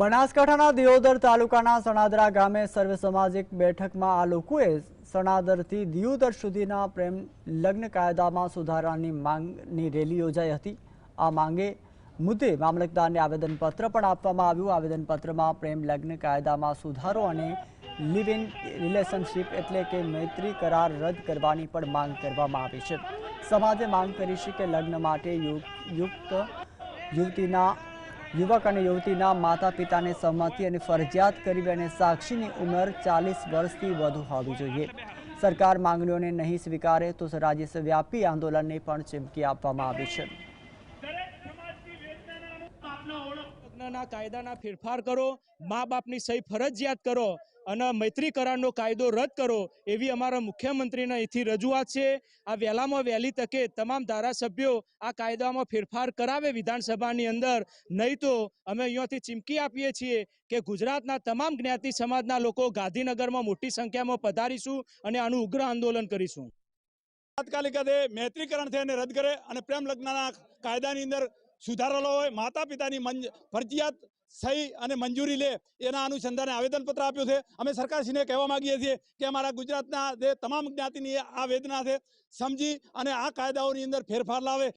બનાસકાંઠાના દિયોદર તાલુકાના સણાદરા ગામે સર્વે સામાજિક બેઠકમાં આ લોકોએ સણાદરથી દિયોદર સુધીના પ્રેમ લગ્ન કાયદામાં સુધારાની માંગની રેલી યોજાઈ હતી. આ માંગે મુદ્દે મામલતદારને આવેદનપત્ર પણ આપવામાં આવ્યું. આવેદનપત્રમાં પ્રેમ લગ્ન કાયદામાં સુધારો અને લિવ ઇન રિલેશનશિપ એટલે કે મૈત્રી કરાર રદ કરવાની પણ માંગ કરવામાં આવી છે. સમાજે માંગ કરી છે કે લગ્ન માટે યુક્ત યુવતીના યુવક અને યુવતીના માતા પિતાને સહમતિ અને ફરજિયાત કરી અને સાક્ષીની ઉંમર ચાલીસ વર્ષથી વધુ હોવી જોઈએ. સરકાર માંગણીઓને નહીં સ્વીકારે તો રાજ્યવ્યાપી આંદોલનને પણ ચીમકી આપવામાં આવી છે. લગ્નના કાયદાના ફેરફાર કરો મા બાપની સહી ફરજિયાત કરો અને મૈત્રી કરારનો કાયદો રદ કરો એવી અમારા મુખ્યમંત્રીને અહીંથી રજૂઆત છે. આ વહેલામાં વહેલી તકે તમામ ધારાસભ્યો આ કાયદામાં ફેરફાર કરાવે વિધાનસભાની અંદર. નહીં તો અમે અહીંયાથી ચીમકી આપીએ છીએ કે ગુજરાતના તમામ જ્ઞાતિ સમાજના લોકો ગાંધીનગરમાં મોટી સંખ્યામાં પધારીશું અને આનું ઉગ્ર આંદોલન કરીશું. તાત્કાલિક મૈત્રીકરણ થઈને રદ કરે અને પ્રેમ લગ્નના કાયદાની અંદર સુધારેલો હોય માતા પિતાની ફરજિયાત સહી અને મંજૂરી લે, એના અનુસંધાને આવેદનપત્ર આપ્યું છે. અમે સરકારશ્રીને કહેવા માગીએ છીએ કે અમારા ગુજરાતના જે તમામ જ્ઞાતિની આ વેદના છે, સમજી અને આ કાયદાઓની અંદર ફેરફાર લાવે.